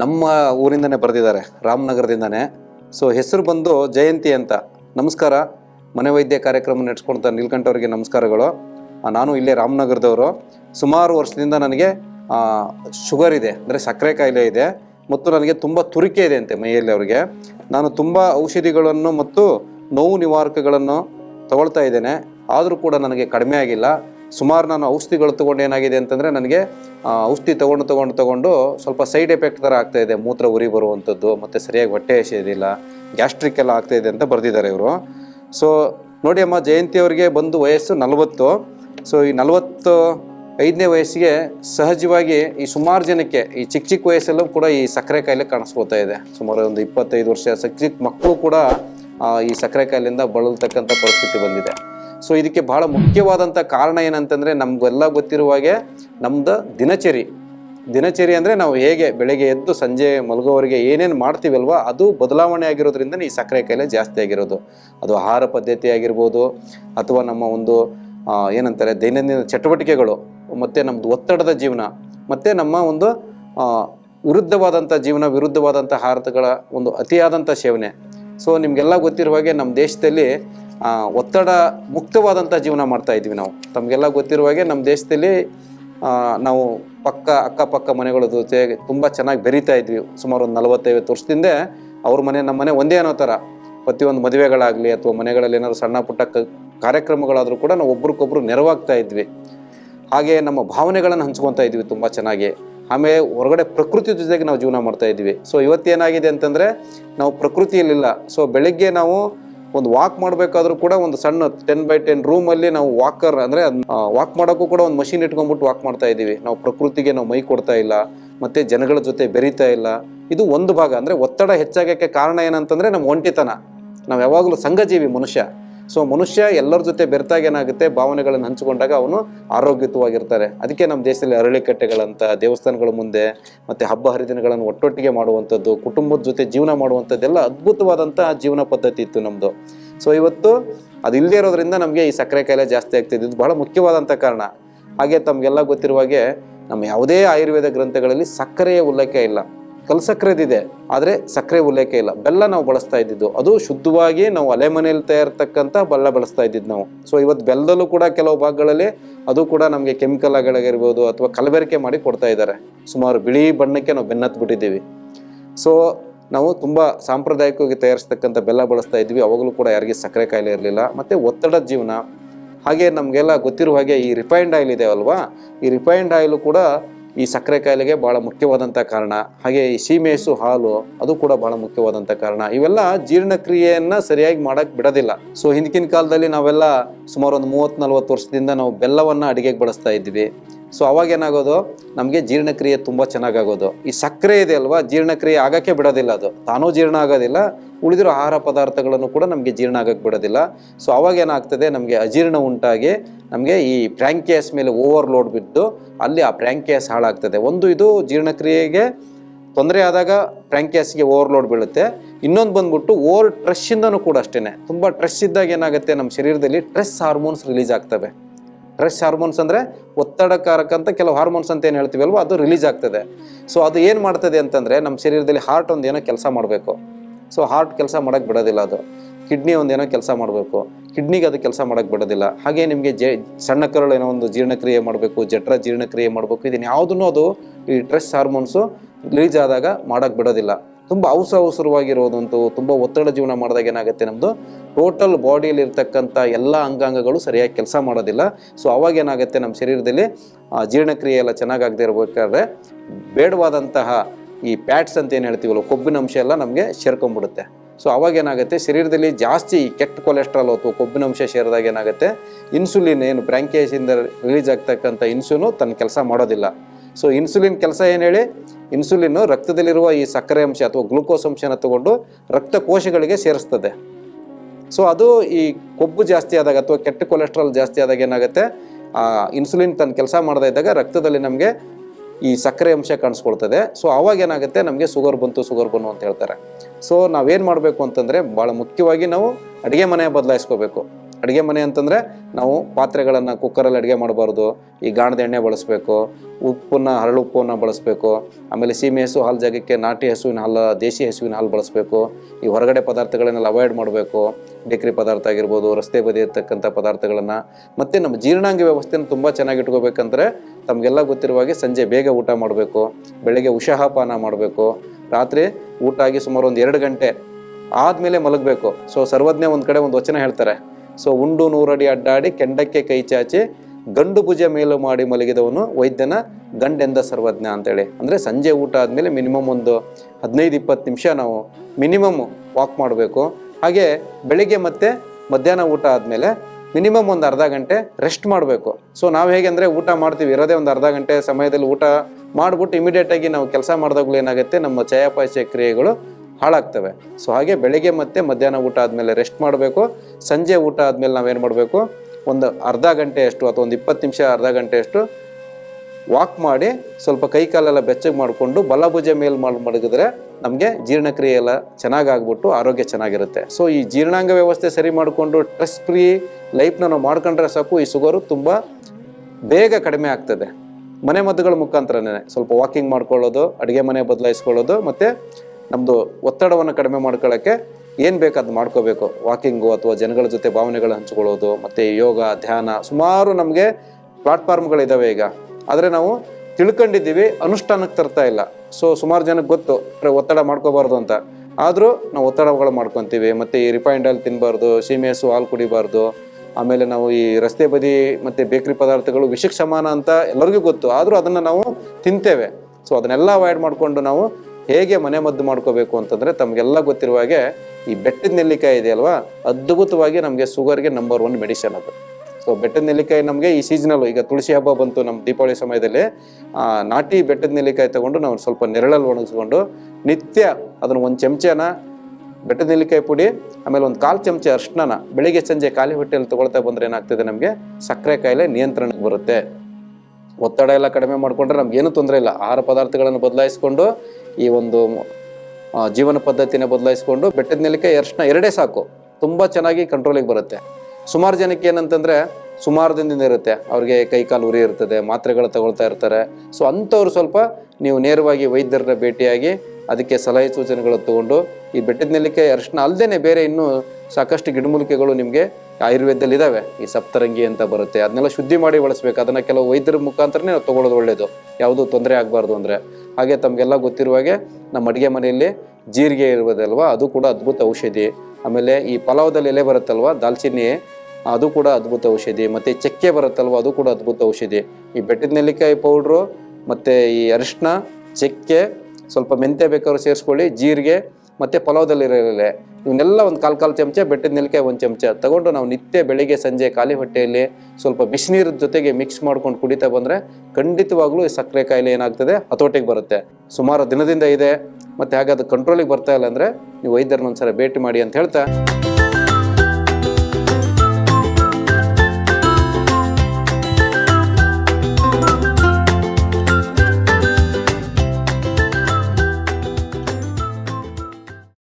ನಮ್ಮ ಊರಿಂದನೇ ಬರೆದಿದ್ದಾರೆ, ರಾಮನಗರದಿಂದನೇ. ಸೊ ಹೆಸರು ಬಂದು ಜಯಂತಿ ಅಂತ. ನಮಸ್ಕಾರ. ಮನೆ ವೈದ್ಯ ಕಾರ್ಯಕ್ರಮ ನಡೆಸ್ಕೊಳ್ತಾ ನಿಲ್ಕಂಠವ್ರಿಗೆ ನಮಸ್ಕಾರಗಳು. ನಾನು ಇಲ್ಲೇ ರಾಮನಗರದವರು. ಸುಮಾರು ವರ್ಷದಿಂದ ನನಗೆ ಶುಗರ್ ಇದೆ, ಅಂದರೆ ಸಕ್ಕರೆ ಕಾಯಿಲೆ ಇದೆ, ಮತ್ತು ನನಗೆ ತುಂಬ ತುರಿಕೆ ಇದೆ ಅಂತೆ ಮೈಯಲ್ಲಿ ಅವರಿಗೆ. ನಾನು ತುಂಬ ಔಷಧಿಗಳನ್ನು ಮತ್ತು ನೋವು ನಿವಾರಕಗಳನ್ನು ತಗೊಳ್ತಾ ಇದ್ದೇನೆ. ಆದರೂ ಕೂಡ ನನಗೆ ಕಡಿಮೆ ಆಗಿಲ್ಲ. ಸುಮಾರು ನಾನು ಔಷಧಿಗಳು ತೊಗೊಂಡು ಏನಾಗಿದೆ ಅಂತಂದರೆ ನನಗೆ ಔಷಧಿ ತೊಗೊಂಡು ತೊಗೊಂಡು ತೊಗೊಂಡು ಸ್ವಲ್ಪ ಸೈಡ್ ಎಫೆಕ್ಟ್ ಥರ ಆಗ್ತಾಯಿದೆ ಮೂತ್ರ ಉರಿ ಬರುವಂಥದ್ದು ಮತ್ತು ಸರಿಯಾಗಿ ಹೊಟ್ಟೆ ಹಸಿಯೋದಿಲ್ಲ ಗ್ಯಾಸ್ಟ್ರಿಕ್ ಎಲ್ಲ ಆಗ್ತಾಯಿದೆ ಅಂತ ಬರೆದಿದ್ದಾರೆ ಇವರು. ಸೊ ನೋಡಿ ಅಮ್ಮ, ಜಯಂತಿ ಅವರಿಗೆ ಬಂದು ವಯಸ್ಸು ನಲವತ್ತು. ಸೊ ಈ ನಲವತ್ತು ಐದನೇ ವಯಸ್ಸಿಗೆ ಸಹಜವಾಗಿ ಈ ಸುಮಾರು ಜನಕ್ಕೆ, ಈ ಚಿಕ್ಕ ಚಿಕ್ಕ ವಯಸ್ಸಲ್ಲೂ ಕೂಡ ಈ ಸಕ್ಕರೆ ಕಾಯಿಲೆ ಕಾಣಿಸ್ಕೋತಾ ಇದೆ. ಸುಮಾರು ಒಂದು ಇಪ್ಪತ್ತೈದು ವರ್ಷ ಚಿಕ್ಕ ಚಿಕ್ಕ ಮಕ್ಕಳು ಕೂಡ ಈ ಸಕ್ಕರೆ ಕಾಯಿಲೆಯಿಂದ ಬಳಲ್ತಕ್ಕಂಥ ಪರಿಸ್ಥಿತಿ ಬಂದಿದೆ. ಸೊ ಇದಕ್ಕೆ ಬಹಳ ಮುಖ್ಯವಾದಂಥ ಕಾರಣ ಏನಂತಂದರೆ ನಮಗೆಲ್ಲ ಗೊತ್ತಿರುವ ಹಾಗೆ ನಮ್ದು ದಿನಚರಿ. ದಿನಚರಿ ಅಂದರೆ ನಾವು ಹೇಗೆ ಬೆಳಗ್ಗೆ ಎದ್ದು ಸಂಜೆ ಮಲಗೋವರೆಗೆ ಏನೇನು ಮಾಡ್ತೀವಲ್ವ ಅದು ಬದಲಾವಣೆ ಆಗಿರೋದ್ರಿಂದ ಈ ಸಕ್ಕರೆ ಕಾಯಿಲೆ ಜಾಸ್ತಿ ಆಗಿರೋದು. ಅದು ಆಹಾರ ಪದ್ಧತಿ ಆಗಿರ್ಬೋದು, ಅಥವಾ ನಮ್ಮ ಒಂದು ಏನಂತಾರೆ, ದೈನಂದಿನ ಚಟುವಟಿಕೆಗಳು, ಮತ್ತು ನಮ್ಮದು ಒತ್ತಡದ ಜೀವನ, ಮತ್ತು ನಮ್ಮ ಒಂದು ವಿರುದ್ಧವಾದಂಥ ಜೀವನ ವಿರುದ್ಧವಾದಂಥ ಆಹಾರಗಳ ಒಂದು ಅತಿಯಾದಂಥ ಸೇವನೆ. ಸೊ ನಿಮಗೆಲ್ಲ ಗೊತ್ತಿರುವ ಹಾಗೆ ನಮ್ಮ ದೇಶದಲ್ಲಿ ಒತ್ತಡ ಮುಕ್ತವಾದಂಥ ಜೀವನ ಮಾಡ್ತಾ ಇದ್ವಿ ನಾವು. ತಮಗೆಲ್ಲ ಗೊತ್ತಿರುವ ಹಾಗೆ ನಮ್ಮ ದೇಶದಲ್ಲಿ ನಾವು ಪಕ್ಕ ಅಕ್ಕಪಕ್ಕ ಮನೆಗಳ ಜೊತೆ ತುಂಬ ಚೆನ್ನಾಗಿ ಬೆರೀತಾ ಇದ್ವಿ. ಸುಮಾರು ಒಂದು ನಲವತ್ತೈವತ್ತು ವರ್ಷದಿಂದ ಅವ್ರ ಮನೆ ನಮ್ಮ ಮನೆ ಒಂದೇ ಅನ್ನೋ ಥರ. ಪ್ರತಿಯೊಂದು ಮದುವೆಗಳಾಗಲಿ ಅಥವಾ ಮನೆಗಳಲ್ಲಿ ಏನಾದ್ರು ಸಣ್ಣ ಪುಟ್ಟ ಕ, ಕಾರ್ಯಕ್ರಮಗಳಾದರೂ ಕೂಡ ನಾವು ಒಬ್ರಿಗೊಬ್ರು ನೆರವಾಗ್ತಾ ಇದ್ವಿ. ಹಾಗೆ ನಮ್ಮ ಭಾವನೆಗಳನ್ನು ಹಂಚ್ಕೊತಾ ಇದ್ವಿ ತುಂಬ ಚೆನ್ನಾಗಿ. ಆಮೇಲೆ ಹೊರಗಡೆ ಪ್ರಕೃತಿ ಜೊತೆಗೆ ನಾವು ಜೀವನ ಮಾಡ್ತಾ ಇದ್ವಿ. ಸೊ ಇವತ್ತೇನಾಗಿದೆ ಅಂತಂದರೆ, ನಾವು ಪ್ರಕೃತಿಯಲ್ಲಿಲ್ಲ. ಸೊ ಬೆಳಗ್ಗೆ ನಾವು ಒಂದು ವಾಕ್ ಮಾಡಬೇಕಾದ್ರೂ ಕೂಡ ಒಂದು ಸಣ್ಣ ಟೆನ್ ಬೈ ಟೆನ್ ರೂಮಲ್ಲಿ ನಾವು ವಾಕರ್ ಅಂದರೆ ವಾಕ್ ಮಾಡೋಕ್ಕೂ ಕೂಡ ಒಂದು ಮಷಿನ್ ಇಟ್ಕೊಂಡ್ಬಿಟ್ಟು ವಾಕ್ ಮಾಡ್ತಾ ಇದ್ದೀವಿ. ನಾವು ಪ್ರಕೃತಿಗೆ ನಾವು ಮೈ ಕೊಡ್ತಾ ಇಲ್ಲ, ಮತ್ತೆ ಜನಗಳ ಜೊತೆ ಬೆರೀತಾ ಇಲ್ಲ. ಇದು ಒಂದು ಭಾಗ. ಅಂದರೆ ಒತ್ತಡ ಹೆಚ್ಚಾಗಕ್ಕೆ ಕಾರಣ ಏನಂತಂದ್ರೆ ನಮ್ಮ ಒಂಟಿತನ. ನಾವು ಯಾವಾಗಲೂ ಸಂಘಜೀವಿ ಮನುಷ್ಯ. ಸೊ ಮನುಷ್ಯ ಎಲ್ಲರ ಜೊತೆ ಬೆರ್ತಾಗ ಏನಾಗುತ್ತೆ? ಭಾವನೆಗಳನ್ನು ಹಂಚಿಕೊಂಡಾಗ ಅವನು ಆರೋಗ್ಯಯುತವಾಗಿರ್ತಾರೆ. ಅದಕ್ಕೆ ನಮ್ಮ ದೇಶದಲ್ಲಿ ಅರಳಿಕಟ್ಟೆಗಳಂತ, ದೇವಸ್ಥಾನಗಳ ಮುಂದೆ, ಮತ್ತು ಹಬ್ಬ ಹರಿದಿನಗಳನ್ನು ಒಟ್ಟೊಟ್ಟಿಗೆ ಮಾಡುವಂಥದ್ದು, ಕುಟುಂಬದ ಜೊತೆ ಜೀವನ ಮಾಡುವಂಥದ್ದೆಲ್ಲ ಅದ್ಭುತವಾದಂಥ ಜೀವನ ಪದ್ಧತಿ ಇತ್ತು ನಮ್ಮದು ಸೊ ಇವತ್ತು ಅದು ಇಲ್ಲದೇ ಇರೋದ್ರಿಂದ ನಮಗೆ ಈ ಸಕ್ಕರೆ ಕಾಯಿಲೆ ಜಾಸ್ತಿ ಆಗ್ತಿದೆ. ಇದು ಬಹಳ ಮುಖ್ಯವಾದಂಥ ಕಾರಣ. ಹಾಗೆ ತಮಗೆಲ್ಲ ಗೊತ್ತಿರುವ ಹಾಗೆ ನಮ್ಮ ಯಾವುದೇ ಆಯುರ್ವೇದ ಗ್ರಂಥಗಳಲ್ಲಿ ಸಕ್ಕರೆಯ ಉಲ್ಲೇಖ ಇಲ್ಲ. ಕಲ್ಸಕ್ಕರೆದಿದೆ ಆದರೆ ಸಕ್ಕರೆ ಉಲ್ಲೇಖ ಇಲ್ಲ. ಬೆಲ್ಲ ನಾವು ಬಳಸ್ತಾ ಇದ್ದಿದ್ದು, ಅದು ಶುದ್ಧವಾಗಿ ನಾವು ಅಲೆ ಮನೆಯಲ್ಲಿ ತಯಾರಿರ್ತಕ್ಕಂಥ ಬೆಲ್ಲ ಬಳಸ್ತಾ ಇದ್ದಿದ್ದು ನಾವು. ಸೊ ಇವತ್ತು ಬೆಲ್ಲದಲ್ಲೂ ಕೂಡ ಕೆಲವು ಭಾಗಗಳಲ್ಲಿ ಅದು ಕೂಡ ನಮಗೆ ಕೆಮಿಕಲ್ ಆಗಿರ್ಬೋದು ಅಥವಾ ಕಲಬೆರಕೆ ಮಾಡಿ ಕೊಡ್ತಾ ಇದ್ದಾರೆ. ಸುಮಾರು ಬಿಳಿ ಬಣ್ಣಕ್ಕೆ ನಾವು ಬೆನ್ನತ್ಬಿಟ್ಟಿದ್ದೀವಿ ಸೊ ನಾವು ತುಂಬ ಸಾಂಪ್ರದಾಯಿಕವಾಗಿ ತಯಾರಿಸ್ತಕ್ಕಂಥ ಬೆಲ್ಲ ಬಳಸ್ತಾ ಇದ್ವಿ ಅವಾಗಲೂ ಕೂಡ ಯಾರಿಗೆ ಸಕ್ಕರೆ ಕಾಯಿಲೆ ಇರಲಿಲ್ಲ. ಮತ್ತು ಒತ್ತಡದ ಜೀವನ. ಹಾಗೆ ನಮಗೆಲ್ಲ ಗೊತ್ತಿರುವ ಹಾಗೆ ಈ ರಿಫೈನ್ಡ್ ಆಯಿಲ್ ಇದೆ ಅಲ್ವಾ? ಈ ರಿಫೈನ್ಡ್ ಆಯಿಲು ಕೂಡ ಈ ಸಕ್ಕರೆ ಕಾಯಿಲೆಗೆ ಭಾಳ ಮುಖ್ಯವಾದಂಥ ಕಾರಣ. ಹಾಗೆ ಈ ಸೀಮೆಸು ಹಾಲು ಅದು ಕೂಡ ಭಾಳ ಮುಖ್ಯವಾದಂಥ ಕಾರಣ. ಇವೆಲ್ಲ ಜೀರ್ಣಕ್ರಿಯೆಯನ್ನು ಸರಿಯಾಗಿ ಮಾಡೋಕ್ಕೆ ಬಿಡೋದಿಲ್ಲ. ಸೊ ಹಿಂದಿನ ಕಾಲದಲ್ಲಿ ನಾವೆಲ್ಲ ಸುಮಾರು ಒಂದು ಮೂವತ್ತು ನಲ್ವತ್ತು ವರ್ಷದಿಂದ ನಾವು ಬೆಲ್ಲವನ್ನು ಅಡಿಗೆಗೆ ಬಳಸ್ತಾ ಇದ್ವಿ. ಸೊ ಅವಾಗ ಏನಾಗೋದು? ನಮಗೆ ಜೀರ್ಣಕ್ರಿಯೆ ತುಂಬ ಚೆನ್ನಾಗಾಗೋದು. ಈ ಸಕ್ಕರೆ ಇದೆ ಅಲ್ವಾ? ಜೀರ್ಣಕ್ರಿಯೆ ಆಗೋಕ್ಕೆ ಬಿಡೋದಿಲ್ಲ ಅದು. ತಾನೂ ಜೀರ್ಣ ಆಗೋದಿಲ್ಲ, ಉಳಿದಿರೋ ಆಹಾರ ಪದಾರ್ಥಗಳನ್ನು ಕೂಡ ನಮಗೆ ಜೀರ್ಣ ಆಗೋಕ್ಕೆ ಬಿಡೋದಿಲ್ಲ. ಸೊ ಅವಾಗ ಏನಾಗ್ತದೆ? ನಮಗೆ ಅಜೀರ್ಣ ಉಂಟಾಗಿ ನಮಗೆ ಈ ಪ್ರ್ಯಾಂಕಿಯಸ್ ಮೇಲೆ ಓವರ್ಲೋಡ್ ಬಿದ್ದು ಅಲ್ಲಿ ಆ ಪ್ರ್ಯಾಂಕಿಯಸ್ ಹಾಳಾಗ್ತದೆ. ಒಂದು ಇದು ಜೀರ್ಣಕ್ರಿಯೆಗೆ ತೊಂದರೆ ಆದಾಗ ಪ್ರ್ಯಾಂಕಿಯಸ್ಗೆ ಓವರ್ಲೋಡ್ ಬೀಳುತ್ತೆ. ಇನ್ನೊಂದು ಬಂದ್ಬಿಟ್ಟು ಓವರ್ ಟ್ರೆಸ್ಸಿಂದನೂ ಕೂಡ ಅಷ್ಟೇ ತುಂಬ ಟ್ರೆಸ್ ಇದ್ದಾಗ ಏನಾಗುತ್ತೆ? ನಮ್ಮ ಶರೀರದಲ್ಲಿ ಟ್ರೆಸ್ ಹಾರ್ಮೋನ್ಸ್ ರಿಲೀಸ್ ಆಗ್ತವೆ. ಸ್ಟ್ರೆಸ್ ಹಾರ್ಮೋನ್ಸ್ ಅಂದರೆ ಒತ್ತಡಕಾರಕ ಅಂತ ಕೆಲವು ಹಾರ್ಮೋನ್ಸ್ ಅಂತ ಏನು ಹೇಳ್ತೀವಲ್ವ ಅದು ರಿಲೀಸ್ ಆಗ್ತದೆ. ಸೊ ಅದು ಏನು ಮಾಡ್ತದೆ ಅಂತಂದರೆ ನಮ್ಮ ಶರೀರದಲ್ಲಿ ಹಾರ್ಟ್ ಒಂದು ಏನೋ ಕೆಲಸ ಮಾಡಬೇಕು. ಸೊ ಹಾರ್ಟ್ ಕೆಲಸ ಮಾಡೋಕ್ಕೆ ಬಿಡೋದಿಲ್ಲ ಅದು. ಕಿಡ್ನಿ ಒಂದೇನೋ ಕೆಲಸ ಮಾಡಬೇಕು. ಕಿಡ್ನಿಗೆ ಅದು ಕೆಲಸ ಮಾಡೋಕ್ಕೆ ಬಿಡೋದಿಲ್ಲ. ಹಾಗೆ ನಿಮಗೆ ಜೆ, ಸಣ್ಣ ಕರಳು ಏನೋ ಒಂದು ಜೀರ್ಣಕ್ರಿಯೆ ಮಾಡಬೇಕು, ಜಠರ ಜೀರ್ಣಕ್ರಿಯೆ ಮಾಡಬೇಕು ಇದನ್ನು ಯಾವುದನ್ನು ಅದು ಈ ಸ್ಟ್ರೆಸ್ ಹಾರ್ಮೋನ್ಸು ರಿಲೀಸ್ ಆದಾಗ ಮಾಡೋಕ್ಕೆ ಬಿಡೋದಿಲ್ಲ. ತುಂಬ ಅವಸರ ಅವಸರವಾಗಿರೋದಂತೂ ತುಂಬ ಒತ್ತಡ ಜೀವನ ಮಾಡಿದಾಗ ಏನಾಗುತ್ತೆ ನಮ್ಮದು ಟೋಟಲ್ ಬಾಡಿಯಲ್ಲಿ ಇರ್ತಕ್ಕಂಥ ಎಲ್ಲ ಅಂಗಾಂಗಗಳು ಸರಿಯಾಗಿ ಕೆಲಸ ಮಾಡೋದಿಲ್ಲ. ಸೊ ಅವಾಗ ಏನಾಗುತ್ತೆ ನಮ್ಮ ಶರೀರದಲ್ಲಿ ಆ, ಜೀರ್ಣಕ್ರಿಯೆ ಎಲ್ಲ ಚೆನ್ನಾಗಾಗದೇ ಇರಬೇಕಾದ್ರೆ ಬೇಡವಾದಂತಹ ಈ ಪ್ಯಾಟ್ಸ್ ಅಂತ ಏನು ಹೇಳ್ತೀವಲ್ಲ ಕೊಬ್ಬಿನ ಅಂಶ ಎಲ್ಲ ನಮಗೆ ಸೇರ್ಕೊಂಡ್ಬಿಡುತ್ತೆ. ಸೊ ಅವಾಗ ಏನಾಗುತ್ತೆ ಶರೀರದಲ್ಲಿ ಜಾಸ್ತಿ ಕೆಟ್ಟ ಕೊಲೆಸ್ಟ್ರಾಲ್ ಅಥವಾ ಕೊಬ್ಬಿನ ಅಂಶ ಸೇರಿದಾಗ ಏನಾಗುತ್ತೆ ಇನ್ಸುಲಿನ್ ಏನು ಬ್ರ್ಯಾಂಕೇಸಿಂದ ರಿಲೀಸ್ ಆಗ್ತಕ್ಕಂಥ ಇನ್ಸುನು ತನ್ನ ಕೆಲಸ ಮಾಡೋದಿಲ್ಲ. ಸೊ ಇನ್ಸುಲಿನ್ ಕೆಲಸ ಏನು ಹೇಳಿ ಇನ್ಸುಲಿನ್ನು ರಕ್ತದಲ್ಲಿರುವ ಈ ಸಕ್ಕರೆ ಅಂಶ ಅಥವಾ ಗ್ಲೂಕೋಸ್ ಅಂಶನ ತಗೊಂಡು ರಕ್ತ ಕೋಶಗಳಿಗೆ ಸೇರಿಸ್ತದೆ. ಸೊ ಅದು ಈ ಕೊಬ್ಬು ಜಾಸ್ತಿ ಆದಾಗ ಅಥವಾ ಕೆಟ್ಟ ಕೊಲೆಸ್ಟ್ರಾಲ್ ಜಾಸ್ತಿ ಆದಾಗ ಏನಾಗುತ್ತೆ? ಆ, ಇನ್ಸುಲಿನ್ ತನ್ನ ಕೆಲಸ ಮಾಡದೇ ಇದ್ದಾಗ ರಕ್ತದಲ್ಲಿ ನಮಗೆ ಈ ಸಕ್ಕರೆ ಅಂಶ ಕಾಣಿಸ್ಕೊಳ್ತದೆ. ಸೊ ಅವಾಗ ಏನಾಗುತ್ತೆ? ನಮಗೆ ಸುಗರ್ ಬಂತು ಸುಗರ್ ಬನ್ನು ಅಂತ ಹೇಳ್ತಾರೆ. ಸೊ ನಾವೇನು ಮಾಡಬೇಕು ಅಂತಂದರೆ ಭಾಳ ಮುಖ್ಯವಾಗಿ ನಾವು ಅಡುಗೆ ಮನೆ ಬದಲಾಯಿಸ್ಕೋಬೇಕು. ಅಡುಗೆ ಮನೆ ಅಂತಂದರೆ ನಾವು ಪಾತ್ರೆಗಳನ್ನು ಕುಕ್ಕರಲ್ಲಿ ಅಡುಗೆ ಮಾಡಬಾರ್ದು. ಈ ಗಾಣದ ಎಣ್ಣೆ ಬಳಸಬೇಕು, ಉಪ್ಪನ್ನ, ಹರಳು ಉಪ್ಪನ್ನು ಬಳಸಬೇಕು, ಆಮೇಲೆ ಸೀಮೆ ಹಸು ಹಾಲು ಜಾಗಕ್ಕೆ ನಾಟಿ ಹಸುವಿನ ಹಾಲು, ದೇಶಿ ಹಸುವಿನ ಹಾಲು ಬಳಸಬೇಕು. ಈ ಹೊರಗಡೆ ಪದಾರ್ಥಗಳನ್ನೆಲ್ಲ ಅವಾಯ್ಡ್ ಮಾಡಬೇಕು. ಡಿಕ್ರಿ ಪದಾರ್ಥ ಆಗಿರ್ಬೋದು, ರಸ್ತೆ ಬದಿ ಇರ್ತಕ್ಕಂಥ ಪದಾರ್ಥಗಳನ್ನು. ಮತ್ತು ನಮ್ಮ ಜೀರ್ಣಾಂಗ ವ್ಯವಸ್ಥೆನ ತುಂಬ ಚೆನ್ನಾಗಿ ಇಟ್ಕೋಬೇಕಂದ್ರೆ ತಮಗೆಲ್ಲ ಗೊತ್ತಿರುವ ಹಾಗೆ ಸಂಜೆ ಬೇಗ ಊಟ ಮಾಡಬೇಕು, ಬೆಳಗ್ಗೆ ಉಷಾಹಪಾನ ಮಾಡಬೇಕು, ರಾತ್ರಿ ಊಟ ಆಗಿ ಸುಮಾರು ಒಂದು ಎರಡು ಗಂಟೆ ಆದಮೇಲೆ ಮಲಗಬೇಕು. ಸೊ ಸರ್ವಜ್ಞ ಒಂದು ಕಡೆ ಒಂದು ವಚನ ಹೇಳ್ತಾರೆ. ಸೊ ಉಂಡು ನೂರಡಿ ಅಡ್ಡಾಡಿ ಕೆಂಡಕ್ಕೆ ಕೈ ಚಾಚಿ ಗಂಡು ಭುಜ ಮೇಲು ಮಾಡಿ ಮಲಗಿದವನು ವೈದ್ಯನ ಗಂಡೆಂದ ಸರ್ವಜ್ಞ ಅಂತೇಳಿ. ಅಂದರೆ ಸಂಜೆ ಊಟ ಆದಮೇಲೆ ಮಿನಿಮಮ್ ಒಂದು ಹದಿನೈದು ಇಪ್ಪತ್ತು ನಿಮಿಷ ನಾವು ಮಿನಿಮಮ್ ವಾಕ್ ಮಾಡಬೇಕು. ಹಾಗೆ ಬೆಳಿಗ್ಗೆ ಮತ್ತೆ ಮಧ್ಯಾಹ್ನ ಊಟ ಆದಮೇಲೆ ಮಿನಿಮಮ್ ಒಂದು ಅರ್ಧ ಗಂಟೆ ರೆಸ್ಟ್ ಮಾಡಬೇಕು. ಸೊ ನಾವು ಹೇಗೆ ಅಂದರೆ ಊಟ ಮಾಡ್ತೀವಿ, ಇರೋದೇ ಒಂದು ಅರ್ಧ ಗಂಟೆ ಸಮಯದಲ್ಲಿ ಊಟ ಮಾಡಿಬಿಟ್ಟು ಇಮಿಡಿಯೇಟಾಗಿ ನಾವು ಕೆಲಸ ಮಾಡಿದಾಗಲೂ ಏನಾಗುತ್ತೆ, ನಮ್ಮ ಚಯಾಪಚಯ ಕ್ರಿಯೆಗಳು ಹಾಳಾಗ್ತವೆ. ಸೊ ಹಾಗೆ ಬೆಳಿಗ್ಗೆ ಮತ್ತೆ ಮಧ್ಯಾಹ್ನ ಊಟ ಆದಮೇಲೆ ರೆಸ್ಟ್ ಮಾಡಬೇಕು. ಸಂಜೆ ಊಟ ಆದಮೇಲೆ ನಾವೇನು ಮಾಡಬೇಕು? ಒಂದು ಅರ್ಧ ಗಂಟೆಯಷ್ಟು ಅಥವಾ ಒಂದು ಇಪ್ಪತ್ತು ನಿಮಿಷ, ಅರ್ಧ ಗಂಟೆಯಷ್ಟು ವಾಕ್ ಮಾಡಿ ಸ್ವಲ್ಪ ಕೈ ಕಾಲೆಲ್ಲ ಬೆಚ್ಚಗೆ ಮಾಡಿಕೊಂಡು ಬಲಭುಜ ಮೇಲೆ ಮಾಡಿ, ಮಡಗಿದ್ರೆ ನಮಗೆ ಜೀರ್ಣಕ್ರಿಯೆ ಎಲ್ಲ ಚೆನ್ನಾಗಾಗ್ಬಿಟ್ಟು ಆರೋಗ್ಯ ಚೆನ್ನಾಗಿರುತ್ತೆ. ಸೊ ಈ ಜೀರ್ಣಾಂಗ ವ್ಯವಸ್ಥೆ ಸರಿ ಮಾಡಿಕೊಂಡು ಸ್ಟ್ರೆಸ್ ಫ್ರೀ ಲೈಫ್ನ ನಾವು ಮಾಡ್ಕೊಂಡ್ರೆ ಸಾಕು. ಈ ಶುಗರು ತುಂಬ ಬೇಗ ಕಡಿಮೆ ಆಗ್ತದೆ. ಮನೆ ಮದ್ದುಗಳ ಮುಖಾಂತರನೇ ಸ್ವಲ್ಪ ವಾಕಿಂಗ್ ಮಾಡ್ಕೊಳ್ಳೋದು, ಅಡುಗೆ ಮನೆ ಬದಲಾಯಿಸ್ಕೊಳ್ಳೋದು ಮತ್ತು ನಮ್ಮದು ಒತ್ತಡವನ್ನು ಕಡಿಮೆ ಮಾಡ್ಕೊಳ್ಳೋಕ್ಕೆ ಏನು ಬೇಕು ಅದು ಮಾಡ್ಕೋಬೇಕು. ವಾಕಿಂಗು ಅಥವಾ ಜನಗಳ ಜೊತೆ ಭಾವನೆಗಳು ಹಂಚ್ಕೊಳ್ಳೋದು, ಮತ್ತು ಯೋಗ, ಧ್ಯಾನ ಸುಮಾರು ನಮಗೆ ಪ್ಲಾಟ್ಫಾರ್ಮ್ಗಳಿದ್ದಾವೆ ಈಗ. ಆದರೆ ನಾವು ತಿಳ್ಕೊಂಡಿದ್ದೀವಿ, ಅನುಷ್ಠಾನಕ್ಕೆ ತರ್ತಾ ಇಲ್ಲ. ಸೊ ಸುಮಾರು ಜನಕ್ಕೆ ಗೊತ್ತು ಒತ್ತಡ ಮಾಡ್ಕೋಬಾರ್ದು ಅಂತ. ಆದರೂ ನಾವು ಒತ್ತಡಗಳು ಮಾಡ್ಕೊತೀವಿ. ಮತ್ತು ಈ ರಿಫೈನ್ಡ್ ಆಯಿಲ್ ತಿನ್ನಬಾರ್ದು ಸೀಮೆಸು ಹಾಲು ಕುಡಿಬಾರ್ದು, ಆಮೇಲೆ ನಾವು ಈ ರಸ್ತೆ ಬದಿ ಮತ್ತು ಬೇಕರಿ ಪದಾರ್ಥಗಳು ವಿಷಕ್ಕೆ ಸಮಾನ ಅಂತ ಎಲ್ಲರಿಗೂ ಗೊತ್ತು. ಆದರೂ ಅದನ್ನು ನಾವು ತಿಂತೇವೆ. ಸೊ ಅದನ್ನೆಲ್ಲ ಅವಾಯ್ಡ್ ಮಾಡಿಕೊಂಡು ನಾವು ಹೇಗೆ ಮನೆ ಮದ್ದು ಮಾಡ್ಕೋಬೇಕು ಅಂತಂದರೆ ತಮಗೆಲ್ಲ ಗೊತ್ತಿರುವ ಹಾಗೆ ಈ ಬೆಟ್ಟದ ನೆಲ್ಲಿಕಾಯಿ ಇದೆಯಲ್ವಾ? ಅದ್ಭುತವಾಗಿ ನಮಗೆ ಶುಗರ್ಗೆ ನಂಬರ್ ಒನ್ ಮೆಡಿಸನ್ ಅದು. ಸೊ ಬೆಟ್ಟದ ನೆಲ್ಲಿಕಾಯಿ ನಮಗೆ ಈ ಸೀಸನಲ್ಲು ಈಗ ತುಳಸಿ ಹಬ್ಬ ಬಂತು ನಮ್ಮ ದೀಪಾವಳಿ ಸಮಯದಲ್ಲಿ ನಾಟಿ ಬೆಟ್ಟದ ನೆಲ್ಲಿಕಾಯಿ ತಗೊಂಡು ನಾವು ಸ್ವಲ್ಪ ನೆರಳಲ್ಲಿ ಒಣಗಿಸ್ಕೊಂಡು ನಿತ್ಯ ಅದನ್ನು ಒಂದು ಚಮಚನ ಬೆಟ್ಟದ ನೆಲ್ಲಿಕಾಯಿ ಪುಡಿ, ಆಮೇಲೆ ಒಂದು ಕಾಲು ಚಮಚ ಅರ್ಶಿನ ಬೆಳಿಗ್ಗೆ ಸಂಜೆ ಖಾಲಿ ಹೊಟ್ಟೆಯಲ್ಲಿ ತಗೊಳ್ತಾ ಬಂದರೆ ಏನಾಗ್ತದೆ ನಮಗೆ? ಸಕ್ಕರೆ ಕಾಯಿಲೆ ನಿಯಂತ್ರಣಕ್ಕೆ ಬರುತ್ತೆ. ಒತ್ತಡ ಎಲ್ಲ ಕಡಿಮೆ ಮಾಡಿಕೊಂಡ್ರೆ ನಮ್ಗೇನು ತೊಂದರೆ ಇಲ್ಲ. ಆಹಾರ ಪದಾರ್ಥಗಳನ್ನು ಬದಲಾಯಿಸ್ಕೊಂಡು ಈ ಒಂದು ಜೀವನ ಪದ್ಧತಿನ ಬದಲಾಯಿಸ್ಕೊಂಡು ಬೆಟ್ಟದ ನೆಲಕ್ಕೆ ಅರ್ಶಿನ ಎರಡೇ ಸಾಕು. ತುಂಬ ಚೆನ್ನಾಗಿ ಕಂಟ್ರೋಲಿಗೆ ಬರುತ್ತೆ. ಸುಮಾರು ಜನಕ್ಕೆ ಏನಂತಂದರೆ ಸುಮಾರು ದಿನದಿಂದ ಇರುತ್ತೆ. ಅವ್ರಿಗೆ ಕೈ ಕಾಲು ಉರಿ ಇರ್ತದೆ, ಮಾತ್ರೆಗಳು ತಗೊಳ್ತಾ ಇರ್ತಾರೆ. ಸೊ ಅಂಥವ್ರು ಸ್ವಲ್ಪ ನೀವು ನೇರವಾಗಿ ವೈದ್ಯರನ್ನ ಭೇಟಿಯಾಗಿ ಅದಕ್ಕೆ ಸಲಹೆ ಸೂಚನೆಗಳು ತಗೊಂಡು ಈ ಬೆಟ್ಟದ ನೆಲ್ಲಿಕಾಯಿ ಅರಿಶಿನ ಅಲ್ಲದೆ ಬೇರೆ ಇನ್ನೂ ಸಾಕಷ್ಟು ಗಿಡಮೂಲಿಕೆಗಳು ನಿಮಗೆ ಆಯುರ್ವೇದದಲ್ಲಿ ಇದ್ದಾವೆ ಈ ಸಪ್ತರಂಗಿ ಅಂತ ಬರುತ್ತೆ. ಅದನ್ನೆಲ್ಲ ಶುದ್ಧಿ ಮಾಡಿ ಬಳಸ್ಬೇಕು. ಅದನ್ನು ಕೆಲವು ವೈದ್ಯರ ಮುಖಾಂತರನೇ ನಾವು ತೊಗೊಳ್ಳೋದು ಒಳ್ಳೆಯದು ಯಾವುದು ತೊಂದರೆ ಆಗಬಾರ್ದು ಅಂದರೆ. ಹಾಗೆ ತಮಗೆಲ್ಲ ಗೊತ್ತಿರುವ ಹಾಗೆ ನಮ್ಮ ಅಡುಗೆ ಮನೆಯಲ್ಲಿ ಜೀರಿಗೆ ಇರುವುದಲ್ವ, ಅದು ಕೂಡ ಅದ್ಭುತ ಔಷಧಿ. ಆಮೇಲೆ ಈ ಪಲಾವ್ದಲ್ಲಿ ಎಲೆ ಬರುತ್ತಲ್ವ, ದಾಲ್ಚಿನ್ನಿ, ಅದು ಕೂಡ ಅದ್ಭುತ ಔಷಧಿ. ಮತ್ತು ಚಕ್ಕೆ ಬರುತ್ತಲ್ವ, ಅದು ಕೂಡ ಅದ್ಭುತ ಔಷಧಿ. ಈ ಬೆಟ್ಟದ ನೆಲ್ಲಿಕಾಯಿ ಪೌಡ್ರು, ಮತ್ತು ಈ ಅರಿಶಿನ, ಚಕ್ಕೆ ಸ್ವಲ್ಪ ಮೆಂತ್ಯ ಬೇಕಾದ್ರೂ ಸೇರಿಸ್ಕೊಳ್ಳಿ, ಜೀರಿಗೆ ಮತ್ತು ಪಲಾವ್ದಲ್ಲಿರೋ ಇವನ್ನೆಲ್ಲ ಒಂದು ಕಾಲು ಕಾಲು ಚಮಚ, ಬೆಟ್ಟದ ನೆಲಕಾಯಿ ಒಂದು ಚಮಚ. ತಗೊಂಡು ನಾವು ನಿತ್ಯ ಬೆಳಿಗ್ಗೆ, ಸಂಜೆ ಖಾಲಿ ಹೊಟ್ಟೆಯಲ್ಲಿ ಸ್ವಲ್ಪ ಬಿಸಿನೀರ ಜೊತೆಗೆ ಮಿಕ್ಸ್ ಮಾಡ್ಕೊಂಡು ಕುಡಿತಾ ಬಂದರೆ ಖಂಡಿತವಾಗ್ಲೂ ಈ ಸಕ್ಕರೆ ಕಾಯಿಲೆ ಏನಾಗ್ತದೆ? ಹತೋಟಿಗೆ ಬರುತ್ತೆ. ಸುಮಾರು ದಿನದಿಂದ ಇದೆ, ಮತ್ತು ಹಾಗೆ ಅದು ಕಂಟ್ರೋಲಿಗೆ ಬರ್ತಾ ಇಲ್ಲ ಅಂದರೆ ನೀವು ವೈದ್ಯರನ್ನೊಂದು ಸಲ ಭೇಟಿ ಮಾಡಿ ಅಂತ ಹೇಳ್ತಾ